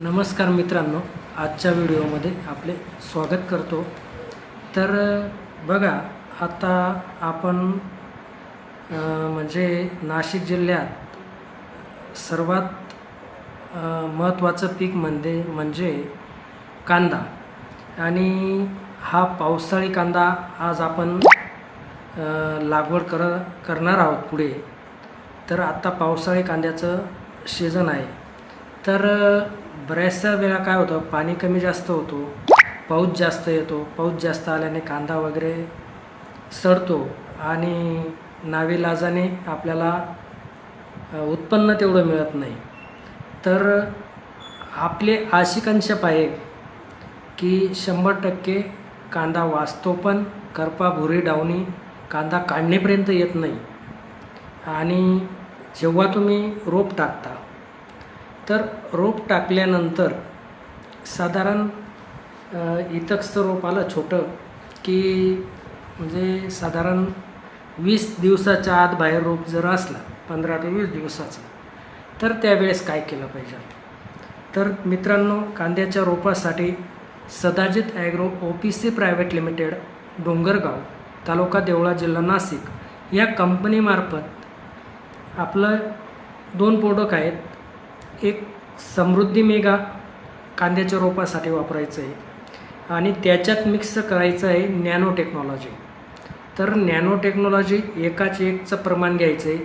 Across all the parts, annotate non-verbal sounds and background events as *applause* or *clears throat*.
नमस्कार मित्रांनो आजच्या व्हिडिओमध्ये आपले स्वागत करतो. तर बघा आता आपण म्हणजे नाशिक जिल्ह्यात सर्वात महत्त्वाचं पीक म्हणजे म्हणजे कांदा. आणि हा पावसाळी कांदा आज आपण लागवड कर करणार आहोत पुढे. तर आत्ता पावसाळी कांद्याचं सीझन आहे. तर बऱ्याचशा वेळा काय होतं पाणी कमी जास्त होतो पाऊस जास्त येतो पाऊस जास्त आल्याने कांदा वगैरे सडतो आणि नाविलाजाने आपल्याला उत्पन्न तेवढं मिळत नाही. तर आपले आशिकांशप आहे की शंभर टक्के कांदा वाचतो पण करपा भुरी डावणी कांदा काढणेपर्यंत येत नाही. आणि जेव्हा तुम्ही रोप टाकता तर रोप टाकल्यानंतर साधारण इतकचं रोप आलं छोटं की म्हणजे साधारण वीस दिवसाच्या आत बाहेर रोप जर असला पंधरा ते वीस दिवसाचं तर त्यावेळेस काय केलं पाहिजे? तर मित्रांनो कांद्याच्या रोपासाठी Sadajit agro O P C private limited Dongargaon taluka Deola जिल्हा नाशिक या कंपनीमार्फत आपलं दोन प्रोडक्ट आहेत एक समृद्धी मेगा कांद्याच्या रोपासाठी वापरायचं आहे. आणि त्याच्यात मिक्स करायचं आहे नॅनो टेक्नॉलॉजी तर नॅनो टेक्नॉलॉजी एकाच एकचं प्रमाण घ्यायचं आहे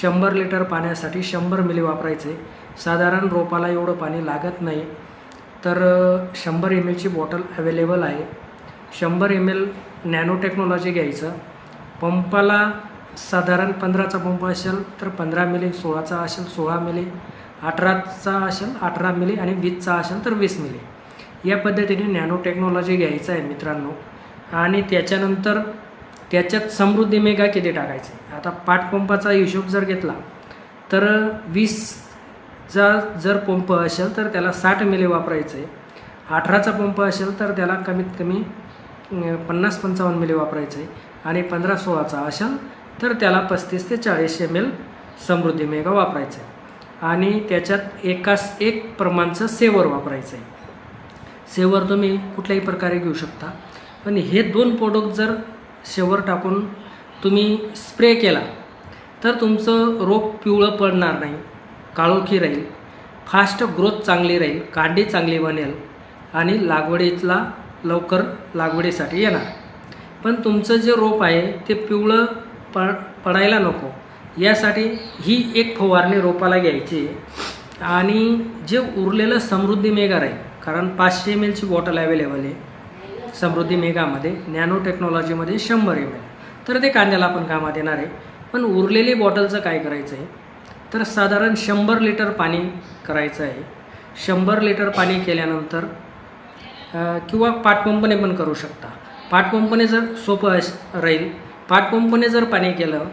शंभर लिटर पाण्यासाठी शंभर मिली वापरायचं आहे साधारण रोपाला एवढं पाणी लागत नाही. तर शंभर एम एलची बॉटल अवेलेबल आहे. शंभर एम एल नॅनो टेक्नॉलॉजी घ्यायचं. पंपाला साधारण पंधराचा पंप असेल तर पंधरा मिली सोळाचा असेल सोळा मिली अठराचा असेल अठरा मिली आणि वीसचा असेल तर वीस मिली. या पद्धतीने नॅनो टेक्नॉलॉजी घ्यायचं आहे मित्रांनो. आणि त्याच्यानंतर त्याच्यात समृद्धी मेगा किती टाकायचे? आता पाठपंपाचा हिशोब जर घेतला तर वीसचा जर पंप असेल तर त्याला साठ मिली वापरायचं. आहे अठराचा पंप असेल तर त्याला कमीत कमी पन्नास पंचावन्न मिली वापरायचे. आणि पंधरा सोळाचा असेल तर त्याला पस्तीस ते चाळीस एम एल समृद्धी मेगा वापरायचं. आहे आणि त्याच्यात एकास एक प्रमाणचं सेवर वापरायचं आहे सेवर तुम्ही कुठल्याही प्रकारे घेऊ शकता. पण हे दोन प्रोडक्ट जर सेवर टाकून तुम्ही स्प्रे केला तर तुमचं रोप पिवळं पडणार नाही काळोखी राहील फास्ट ग्रोथ चांगली राहील कांडी चांगली बनेल आणि लागवडीतला लवकर लागवडीसाठी येणार. पण तुमचं जे रोप आहे ते पिवळं पड पडायला नको. यासाठी ही एक फवारणी रोपाला घ्यायची. आणि जे उरलेलं समृद्धी मेगा राहील कारण पाचशे एम एलची बॉटल अवेलेबल आहे समृद्धी मेगामध्ये नॅनो टेक्नॉलॉजीमध्ये शंभर एम एल तर ते कांद्याला पण कामात येणार आहे. पण उरलेली बॉटलचं काय करायचं आहे? तर साधारण शंभर लिटर पाणी करायचं आहे. शंभर लिटर पाणी केल्यानंतर किंवा पाटपंपने पण करू शकता. पाटपंपने जर सोपं राहील. पाटपंपने जर पाणी केलं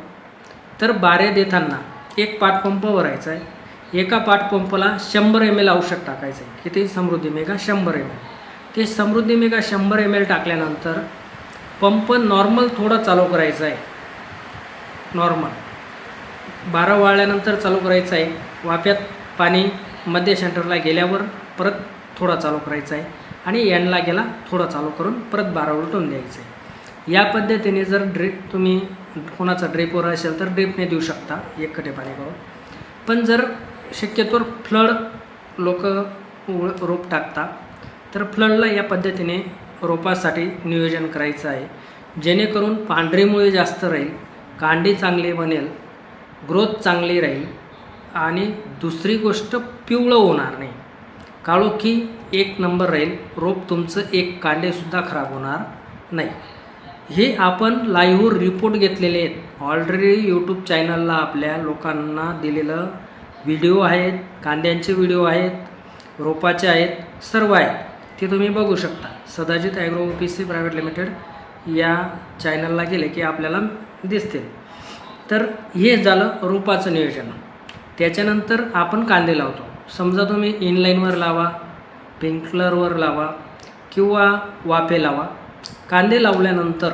तर बारे देताना एक पाटपंप भरायचा आहे. एका पाटपंपाला शंभर एम एल औषध टाकायचं आहे. किती? समृद्धी मेगा शंभर एम एल ते समृद्धी मेगा शंभर एम एल टाकल्यानंतर पंप नॉर्मल थोडं चालू करायचा आहे. नॉर्मल. बारा वाळल्यानंतर चालू करायचं आहे. वाफ्यात पाणी मध्य सेंटरला गेल्यावर परत थोडा चालू करायचा आहे आणि एंडला गेला थोडा चालू करून परत बारा उलटून द्यायचं आहे. या पद्धतीने जर ड्रिप तुम्ही कोणाचा ड्रिपवर असेल तर ड्रेपने देऊ शकता एक कटे पाणी करून. पण जर शक्यतोवर फ्लड लोक रोप टाकता तर फ्लडला या पद्धतीने रोपासाठी नियोजन करायचं आहे. जेणेकरून पांढरीमुळे जास्त राहील कांडी चांगली बनेल ग्रोथ चांगली राहील आणि दुसरी गोष्ट पिवळं होणार नाही. काळोखी एक नंबर राहील रोप तुमचं एक कांडेसुद्धा खराब होणार नाही. हे आपण लाईव्हवर रिपोर्ट घेतलेले आहेत. ऑलरेडी यूट्यूब चॅनलला आपल्या लोकांना दिलेलं व्हिडिओ आहेत कांद्यांचे व्हिडिओ आहेत रोपाचे आहेत सर्व आहेत. ते तुम्ही बघू शकता. Sadajit agro P C private limited या चॅनलला गेले की आपल्याला दिसतील. तर हे झालं रोपाचं नियोजन. त्याच्यानंतर आपण कांदे लावतो. समजा तुम्ही इनलाईनवर लावा पिंकलरवर लावा किंवा वाफे लावा. कांदे लावल्यानंतर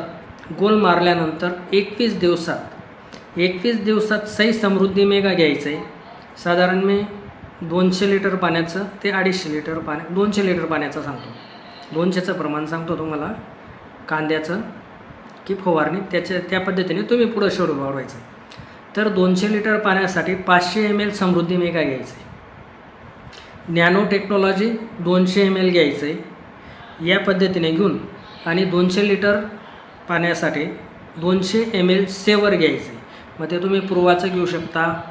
गोल मारल्यानंतर एकवीस दिवसात एकवीस दिवसात सई समृद्धी मेगा घ्यायचं आहे साधारण मी दोनशे लिटर पाण्याचं ते अडीचशे लिटर पाण्या दोनशे लिटर पाण्याचं सांगतो. दोनशेचं प्रमाण सांगतो तुम्हाला. कांद्याचं की फवारणी त्याच्या त्या पद्धतीने तुम्ही पुढं शेड्यूल वाढवायचं. तर दोनशे लिटर पाण्यासाठी पाचशे एम एल समृद्धी मेगा घ्यायचं आहे नॅनो टेक्नॉलॉजी दोनशे एम एल घ्यायचं आहे या पद्धतीने घेऊन आणि दोनशे लिटर पाण्यासाठी दोनशे एम एल सेवर घ्यायचे. मग ते तुम्ही पूर्वाचं घेऊ शकता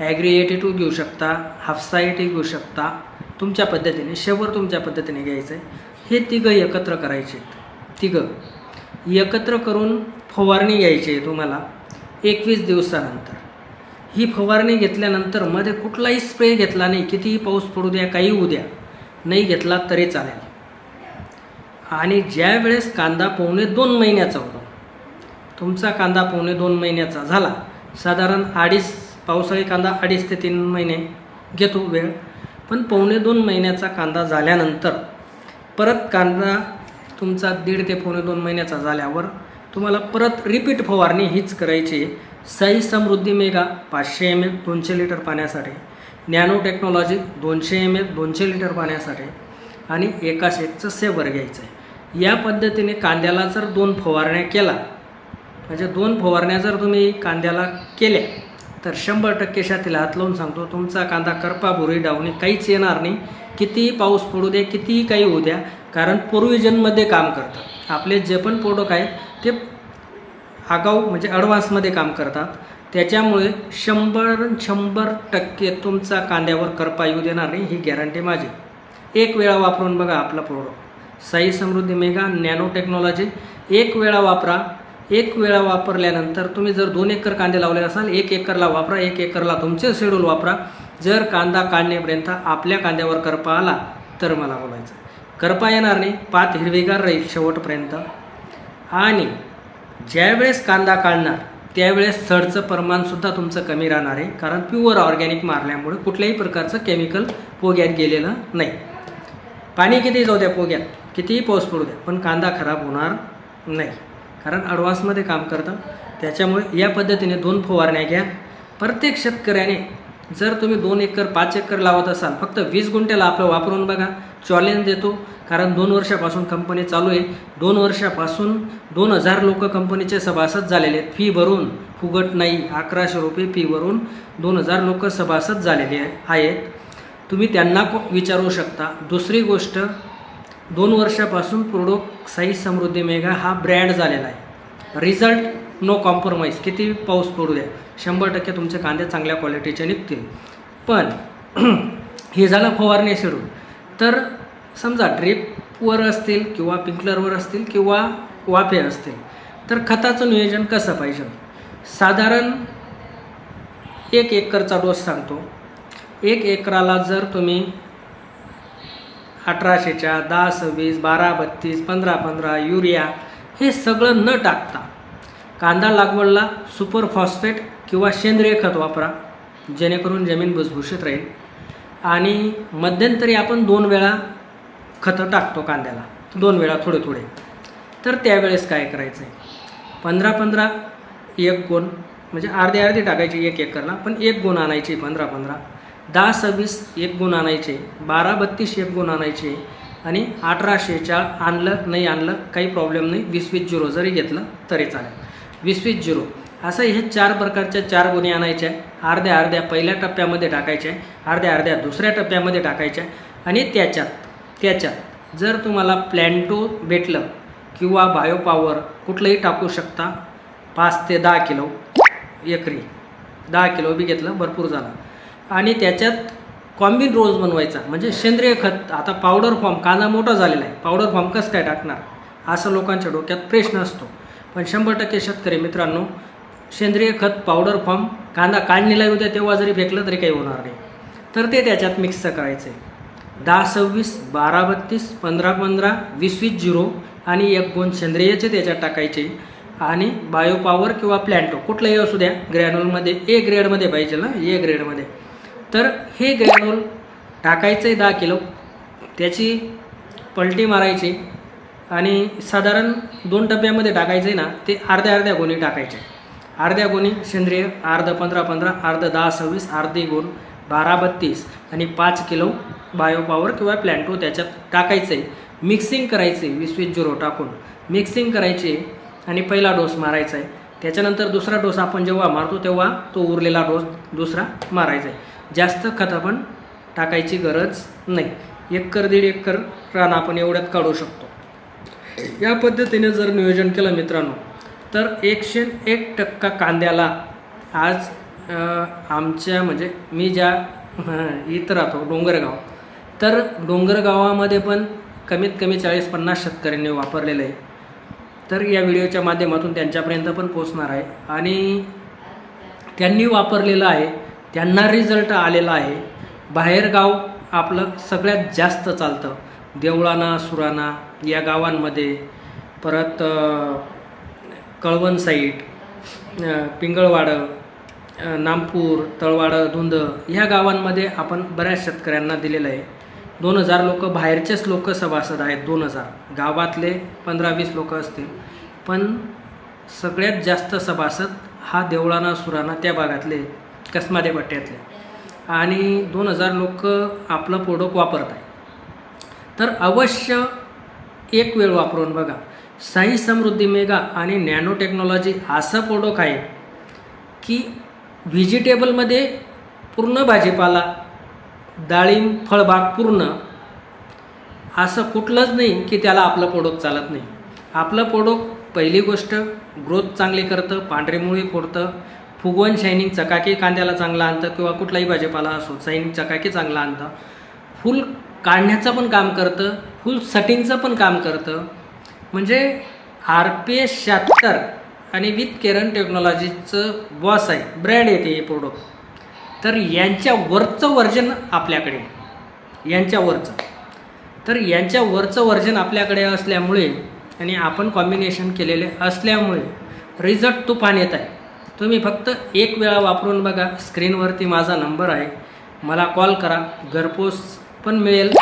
ॲग्री एटी टू घेऊ शकता हाफसाईटी घेऊ शकता. तुमच्या पद्धतीने शेवर तुमच्या पद्धतीने घ्यायचं. आहे हे तिघं एकत्र करायचे. आहेत तिघं. एकत्र करून फवारणी घ्यायची आहे तुम्हाला एकवीस दिवसानंतर. ही फवारणी घेतल्यानंतरमध्ये कुठलाही स्प्रे घेतला नाही. कितीही पाऊस पडू द्या काही होऊ द्या. नाही घेतला तरी चालेल. आणि ज्या वेळेस कांदा पावणे दोन महिन्याचा होतो तुमचा कांदा पावणे दोन महिन्याचा झाला साधारण अडीच पावसाळी कांदा अडीच ते तीन महिने घेतो वेळ. पण पावणे दोन महिन्याचा कांदा झाल्यानंतर परत कांदा तुमचा दीड ते पावणे दोन महिन्याचा झाल्यावर तुम्हाला परत रिपीट फवारणी हीच करायची आहे. साई समृद्धी मेगा पाचशे एम एल दोनशे लिटर पाण्यासाठी. नॅनो टेक्नॉलॉजी दोनशे एम एल दोनशे लिटर पाण्यासाठी. आणि एका शेकचं सेवर घ्यायचं आहे. या पद्धतीने कांद्याला जर दोन फवारण्या केला म्हणजे दोन फवारण्या जर तुम्ही कांद्याला केल्या तर शंभर टक्के शेतीला हात लावून सांगतो तुमचा कांदा करपा भुरी डावणी काहीच येणार नाही. कितीही पाऊस पडू दे कितीही काही होऊ द्या कारण पूर्वीजनमध्ये काम करतात. आपले जे पण प्रोडक्ट आहेत ते आगाऊ म्हणजे ॲडव्हान्समध्ये काम करतात. त्याच्यामुळे शंभर शंभर टक्के तुमचा कांद्यावर करपा येऊ देणार नाही ही गॅरंटी माझी. एक वेळा वापरून बघा आपला product Sai Samruddhi mega nanotechnology एक वेळा वापरा. एक वेळा वापरल्यानंतर तुम्ही जर दोन एकर कांदे लावले असाल एक एकरला वापरा एक एकरला तुमचे शेड्यूल वापरा. जर कांदा काढण्यापर्यंत आपल्या कांद्यावर करपा आला तर मला बोलायचं करपा येणार नाही. पात हिरवीगार राहील शेवटपर्यंत. आणि ज्यावेळेस कांदा काढणार त्यावेळेस सडचं प्रमाणसुद्धा तुमचं कमी राहणार आहे. कारण प्युअर ऑर्गॅनिक मारल्यामुळे कुठल्याही प्रकारचं केमिकल पोग्यात गेलेलं नाही. पाणी किती जाऊ द्या पोग्यात? कितीही पाऊस पडू द्या पण कांदा खराब होणार नाही. कारण ॲडव्हान्समध्ये काम करतं. त्याच्यामुळे या पद्धतीने दोन फवारण्या घ्या. प्रत्येक शेतकऱ्याने जर तुम्ही दोन एकर पाच एकर लावत असाल फक्त वीस गुंठ्याला आपलं वापरून बघा. चॅलेंज देतो. कारण दोन वर्षापासून कंपनी चालू आहे. दोन वर्षापासून दोन हजार लोक कंपनीचे सभासद झालेले आहेत. फी भरून फुगट नाही. अकराशे रुपये फी भरून दोन हजार लोक सभासद झालेले आहेत. तुम्ही त्यांना विचारू शकता. दुसरी गोष्ट दोन वर्षापासून प्रोडक्ट साई समृद्धी मेगा हा ब्रँड झालेला आहे. Result no compromise. किती पाऊस पडू द्या. शंभर टक्के तुमचे कांदे चांगल्या क्वालिटीचे निघतील. पण *clears throat* हे झालं फवारणी शेड्यूल तर समजा ड्रीपवर असतील किंवा पिंकलरवर असतील किंवा वाफे असतील तर खताचं नियोजन कसं पाहिजे? साधारण एक एकरचा डोस सांगतो. एक एकराला जर तुम्ही अठराशेच्या दहा सव्वीस बारा बत्तीस पंधरा पंधरा युरिया हे सगळं न टाकता कांदा लागवडला सुपर फॉस्फेट किंवा सेंद्रिय खत वापरा जेणेकरून जमीन भुसभुशीत राहील. आणि मध्यंतरी आपण दोन वेळा खतं टाकतो कांद्याला. दोन वेळा थोडे थोडे. तर त्यावेळेस काय करायचं आहे पंधरा पंधरा एक गुण म्हणजे अर्धे अर्धे टाकायचे एक एकरला पण एक गुण आणायची पंधरा पंधरा. दहा सव्वीस एक गुण आणायचे बारा बत्तीस एक गुण आणायचे आणि अठराशेच्या आणलं नाही आणलं काही प्रॉब्लेम नाही. वीस वीस झिरो जरी घेतलं तरी चालेल. वीस वीस झिरो असं हे चार प्रकारच्या चार गुन्हे आणायच्या अर्ध्या अर्ध्या पहिल्या टप्प्यामध्ये टाकायच्या अर्ध्या अर्ध्या दुसऱ्या टप्प्यामध्ये टाकायच्या आणि त्याच्यात त्याच्यात जर तुम्हाला प्लॅन्टो भेटलं किंवा बायोपॉवर कुठलंही टाकू शकता पाच ते दहा किलो एकरी दहा किलो बी घेतलं भरपूर झालं. आणि त्याच्यात कॉम्बिन रोज बनवायचा. म्हणजे सेंद्रिय खत आता पावडर फॉर्म कांदा मोठा झालेला आहे. पावडर फॉर्म कसं काय टाकणार? असं लोकांच्या डोक्यात प्रश्न असतो. पण शंभर टक्के शेतकरी मित्रांनो सेंद्रिय खत पावडर फॉर्म कांदा काढणीला येऊ द्या तेव्हा जरी फेकलं तरी काही होणार नाही. तर ते त्याच्यात मिक्स करायचं आहे दहा सव्वीस बारा बत्तीस पंधरा पंधरा वीस वीस झिरो आणि एक गुण सेंद्रियचे त्याच्यात टाकायचे. आणि बायोपॉवर किंवा प्लॅन्टो कुठलंही असू द्या ग्रॅन्युलमध्ये ए ग्रेडमध्ये पाहिजे ना? ए ग्रेडमध्ये तर हे ग्रॅनोल टाकायचं आहे दहा किलो. त्याची पलटी मारायची आणि साधारण दोन डब्यामध्ये टाकायचं आहे ना ते अर्ध्या अर्ध्या गोणी टाकायचे. अर्ध्या गोणी सेंद्रिय अर्ध पंधरा पंधरा अर्ध दहा सव्वीस अर्धे गुण बारा बत्तीस आणि पाच किलो बायोपॉवर किंवा प्लॅन्टो त्याच्यात टाकायचं आहे मिक्सिंग करायचं आहे वीस वीस झिरो टाकून. मिक्सिंग करायची आहे आणि पहिला डोस मारायचा आहे त्याच्यानंतर दुसरा डोस आपण जेव्हा मारतो तेव्हा तो उरलेला डोस दुसरा मारायचा आहे जास्त खत आपण टाकायची गरज नाही. एकर दीड एकर रान आपण एवढ्यात काढू शकतो. या पद्धतीने जर नियोजन केलं मित्रांनो तर एकशे एक टक्का कांद्याला आज आमच्या म्हणजे मी ज्या इथं राहतो डोंगरगाव तर डोंगरगावामध्ये पण कमीत कमी चाळीस पन्नास शेतकऱ्यांनी वापरलेलं आहे. तर या व्हिडिओच्या माध्यमातून त्यांच्यापर्यंत पण पोचणार आहे. आणि त्यांनी वापरलेलं आहे त्यांना रिझल्ट आलेला आहे. बाहेरगाव आपलं सगळ्यात जास्त चालतं. देवळाना सुराणा या गावांमध्ये. परत कळवण साईट पिंगळवाडं नामपूर तळवाडं धुंद ह्या गावांमध्ये आपण बऱ्याच शेतकऱ्यांना दिलेलं आहे. दोन हजार लोक बाहेरचेच लोक सभासद आहेत दोन हजार. गावातले पंधरा वीस लोक असतील. पण सगळ्यात जास्त सभासद हा देवळाणा सुराणा त्या भागातले कसमादे पट्ट्यातले आणि दोन हजार लोक आपलं प्रोडक्ट वापरत आहे तर अवश्य एक वेळ वापरून बघा. साई समृद्धी मेगा आणि नॅनो टेक्नॉलॉजी असं प्रोडक्ट आहे की व्हेजिटेबलमध्ये पूर्ण भाजीपाला डाळिंब फळबाग पूर्ण असं कुठलंच नाही की त्याला आपलं प्रोडक्ट चालत नाही. आपलं प्रोडक्ट पहिली गोष्ट ग्रोथ चांगली करतं पांढरी मुळी फोडतं फुगवण शायनिंग चकाकी कांद्याला चांगला आणतं किंवा कुठलाही भाजीपाला असो शायनिंग चकाकी चांगला आणतं फुल काढण्याचं पण काम करतं फुल सटिंगचं पण काम करतं. म्हणजे आर पी एस शहात्तर आणि विथ केरन टेक्नॉलॉजीचं बॉस आहे ब्रँड येते हे प्रोडक्ट तर यांच्या वरचं वर्जन आपल्याकडे. यांच्या वरचं. तर यांच्या वरचं वर्जन आपल्याकडे असल्यामुळे आणि आपण कॉम्बिनेशन केलेले असल्यामुळे रिझल्ट तुफान येत आहे. तुम्ही फक्त एक वेळा वापरून बघा स्क्रीनवरती माझा नंबर आहे. मला कॉल करा घरपोच पण मिळेल.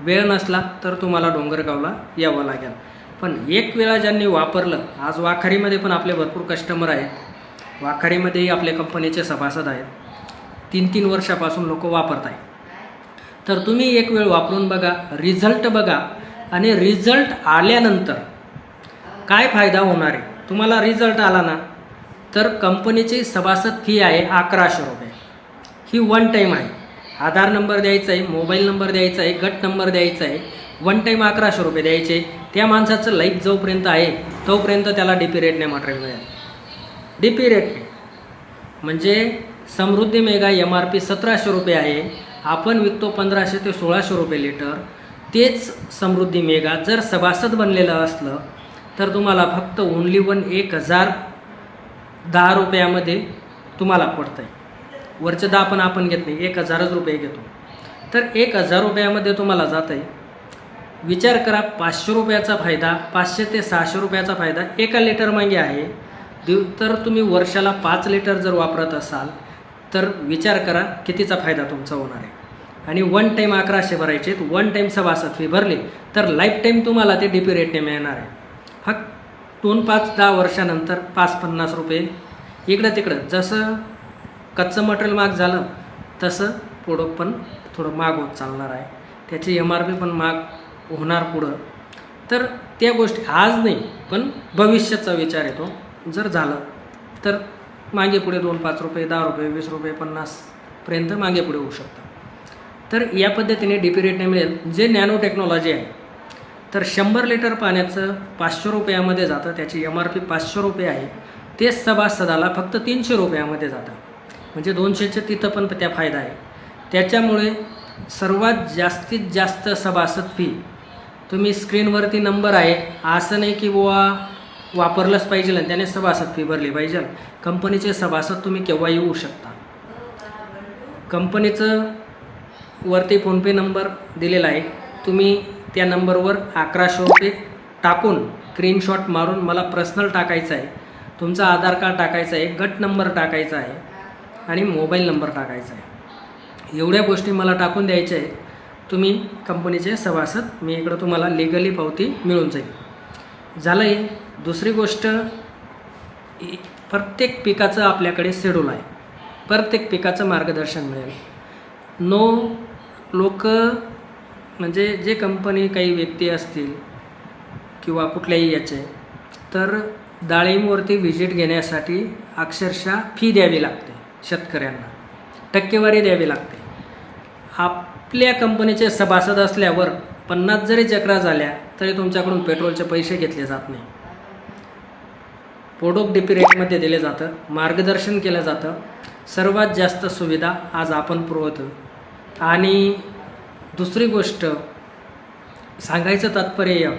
वेळ नसला तर तुम्हाला डोंगरगावला यावं लागेल. पण एक वेळा ज्यांनी वापरलं आज वाखारीमध्ये पण आपले भरपूर कस्टमर आहेत. वाखारीमध्येही आपल्या कंपनीचे सभासद आहेत. तीन तीन वर्षापासून लोक वापरत आहेत. तर तुम्ही एक वेळ वापरून बघा रिझल्ट बघा. आणि रिझल्ट आल्यानंतर काय फायदा होणार आहे? तुम्हाला रिझल्ट आला ना तर कंपनीची सभासद फी आहे अकराशे रुपये. ही वन टाईम आहे. आधार नंबर द्यायचा आहे मोबाईल नंबर द्यायचा आहे गट नंबर द्यायचा आहे. वन टाईम अकराशे रुपये द्यायचे. त्या माणसाचं लाईफ जोपर्यंत आहे तोपर्यंत त्याला डी पी रेटने मटेरियल मिळेल. डी पी रेटने म्हणजे Samruddhi mega M R P सतराशे रुपये आहे. आपण विकतो पंधराशे ते सोळाशे रुपये लिटर तेच समृद्धी मेगा जर सभासद बनलेलं असलं तर तुम्हाला फक्त ओनली वन एक हजार दहा रुपयामध्ये तुम्हाला पडतं आहे वरचे दहा पण आपण घेत नाही एक हजारच रुपये घेतो. तर एक हजार रुपयामध्ये तुम्हाला जात आहे विचार करा पाचशे रुपयाचा फायदा पाचशे ते सहाशे रुपयाचा फायदा एका लिटर मागे आहे. दिव तर तुम्ही वर्षाला पाच लिटर जर वापरत असाल तर विचार करा कितीचा फायदा तुमचा होणार आहे. आणि वन टाईम अकराशे भरायचे वन टाईम सभासद फी भरली तर लाईफ टाईम तुम्हाला ते डी पी रेटने मिळणार आहे. हा दोन पाच दहा वर्षानंतर पाच पन्नास रुपये. इकडं तिकडं. जसं कच्चं मटेरियल माग झालं तसं प्रोडक्ट पण थोडं महाग होत चालणार आहे. त्याची एम आर पी पण माग होणार पुढं. तर त्या गोष्टी आज नाही पण भविष्याचा विचार येतो. जर झालं तर मागे पुढे दोन पाच रुपये दहा रुपये वीस रुपये पन्नासपर्यंत मागे पुढे होऊ शकतं. तर या पद्धतीने डी पी रेटने मिळेल. जे नॅनो टेक्नॉलॉजी आहे तर शंभर लिटर पाण्याचं पाचशे रुपयामध्ये जातं त्याची एम आर पी पाचशे रुपये आहे. तेच सभासदाला फक्त तीनशे रुपयामध्ये जातं. म्हणजे दोनशेचे तिथं पण त्या फायदा आहे. त्याच्यामुळे सर्वात जास्तीत जास्त सभासद फी तुम्ही स्क्रीनवरती नंबर आहे. असं नाही की बुवा वापरलंच पाहिजे आणि त्याने सभासद फी भरली पाहिजे. कंपनीचे सभासद तुम्ही केव्हा येऊ शकता. कंपनीचं वरती फोनपे नंबर दिलेला आहे. तुम्ही त्या नंबरवर अकराशे रुपये टाकून स्क्रीनशॉट मारून मला पर्सनल टाकायचं आहे. तुमचा आधार कार्ड टाकायचं आहे गट नंबर टाकायचा आहे आणि मोबाईल नंबर टाकायचा आहे. एवढ्या गोष्टी मला टाकून द्यायच्या आहेत. तुम्ही कंपनीचे सभासद मी इकडं तुम्हाला लिगली पावती मिळून जाईल. झालं आहे दुसरी गोष्ट प्रत्येक पिकाचं आपल्याकडे शेड्यूल आहे. प्रत्येक पिकाचं मार्गदर्शन मिळेल. नो लोक म्हणजे जे कंपनी काही व्यक्ती असतील किंवा कुठल्याही याचे तर डाळिंबवरती व्हिजिट घेण्यासाठी अक्षरशः फी द्यावी लागते शेतकऱ्यांना. टक्केवारी द्यावी लागते. आपल्या कंपनीचे सभासद असल्यावर पन्नास जरी चक्रा झाल्या तरी तुमच्याकडून पेट्रोलचे पैसे घेतले जात नाही. पोडोक डीपी रेटमध्ये दिले जातं मार्गदर्शन केलं जातं. सर्वात जास्त सुविधा आज आपण पुरवतो. आणि दुसरी गोष्ट सांगायचं तात्पर्य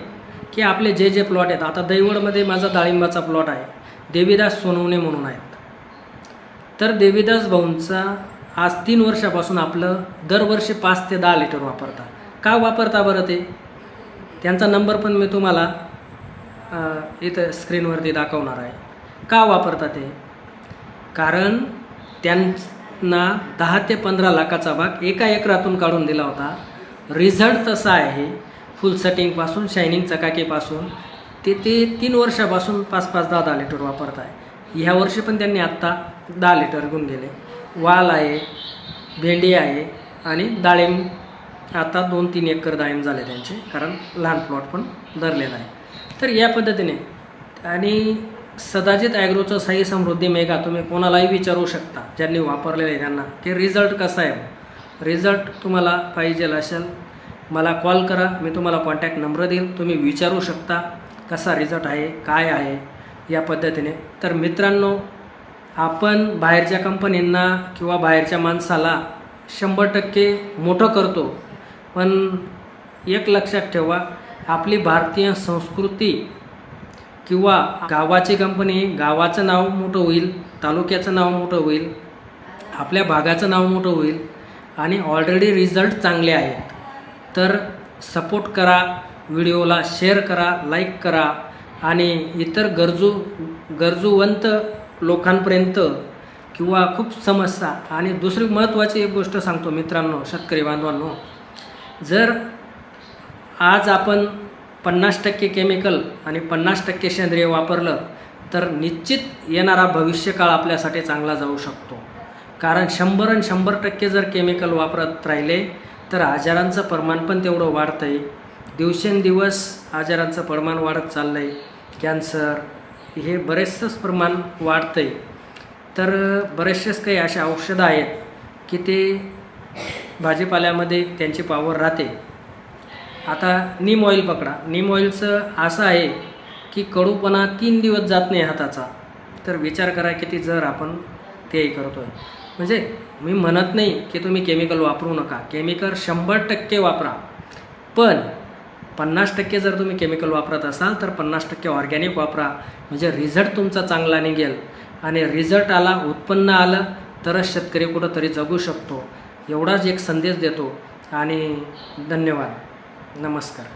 की आपले जे जे प्लॉट आहेत आता दैवडमध्ये माझा डाळिंबाचा प्लॉट आहे देवीदास सोनवणे म्हणून आहेत. तर देवीदास भाऊंचा आज तीन वर्षापासून आपलं दरवर्षी पाच ते दहा लिटर वापरता का वापरता बरं ते? त्यांचा नंबर पण मी तुम्हाला इथं स्क्रीनवरती दाखवणार आहे. का वापरता ते? कारण त्यां ना दहा ते पंधरा लाखाचा भाग एका एकरातून काढून दिला होता. रिझल्ट तसा आहे फुल सेटिंगपासून शायनिंग चकाकीपासून. ते ते तीन वर्षापासून पाच पाच दहा दहा लिटर वापरत आहे ह्या वर्षी पण त्यांनी आत्ता दहा लिटर घेऊन गेले वाल आहे भेंडी आहे आणि डाळिंब. आता दोन तीन एकर डाळिंब झाले त्यांचे कारण लहान प्लॉट पण धरलेला आहे. तर या पद्धतीने आणि सदाजित ॲग्रोचं साई समृद्धी मेगा तुम्ही कोणालाही विचारू शकता ज्यांनी वापरलेलं आहे त्यांना. की रिझल्ट कसा आहे? रिझल्ट तुम्हाला पाहिजे असेल मला कॉल करा मी तुम्हाला कॉन्टॅक्ट नंबर देईल. तुम्ही विचारू शकता कसा रिझल्ट आहे काय आहे या पद्धतीने. तर मित्रांनो आपण बाहेरच्या कंपनींना किंवा बाहेरच्या माणसाला शंभर टक्के मोठं करतो पण एक लक्षात ठेवा आपली भारतीय संस्कृती किंवा गावाची कंपनी गावाचं नाव मोठं होईल तालुक्याचं नाव मोठं होईल आपल्या भागाचं नाव मोठं होईल आणि ऑलरेडी रिझल्ट चांगले आहेत. तर सपोर्ट करा व्हिडिओला शेअर करा लाईक करा आणि इतर गरजू गरजूवंत लोकांपर्यंत किंवा खूप समस्या आणि दुसरी महत्त्वाची एक गोष्ट सांगतो मित्रांनो शेतकरी बांधवांनो. जर आज आपण पन्नास टक्के केमिकल आणि पन्नास टक्के सेंद्रिय वापरलं तर निश्चित येणारा भविष्यकाळ आपल्यासाठी चांगला जाऊ शकतो. कारण शंभर आणि शंभर टक्के जर केमिकल वापरत राहिले तर आजारांचं प्रमाण पण तेवढं वाढतं आहे दिवसेंदिवस आजारांचं प्रमाण वाढत चाललं आहे कॅन्सर हे बरेचसंच प्रमाण वाढतं आहे तर बरेचसेच काही अशा औषधं आहेत की ते भाजीपाल्यामध्ये त्यांची पावर राहते. आता नीम ऑइल पकडा. नीम ऑइलचं असं आहे की कडूपणा तीन दिवस जात नाही हाताचा. तर विचार करा किती जर आपण तेही करतो आहे म्हणजे मी म्हणत नाही की तुम्ही केमिकल वापरू नका. केमिकल शंभर टक्के वापरा. पण पन्नास टक्के जर तुम्ही केमिकल वापरत असाल तर पन्नास टक्के ऑर्गॅनिक वापरा. म्हणजे रिझल्ट तुमचा चांगला निघेल. आणि रिझल्ट आला उत्पन्न आलं तरच शेतकरी कुठंतरी जगू शकतो. एवढाच एक संदेश देतो. आणि धन्यवाद. नमस्कार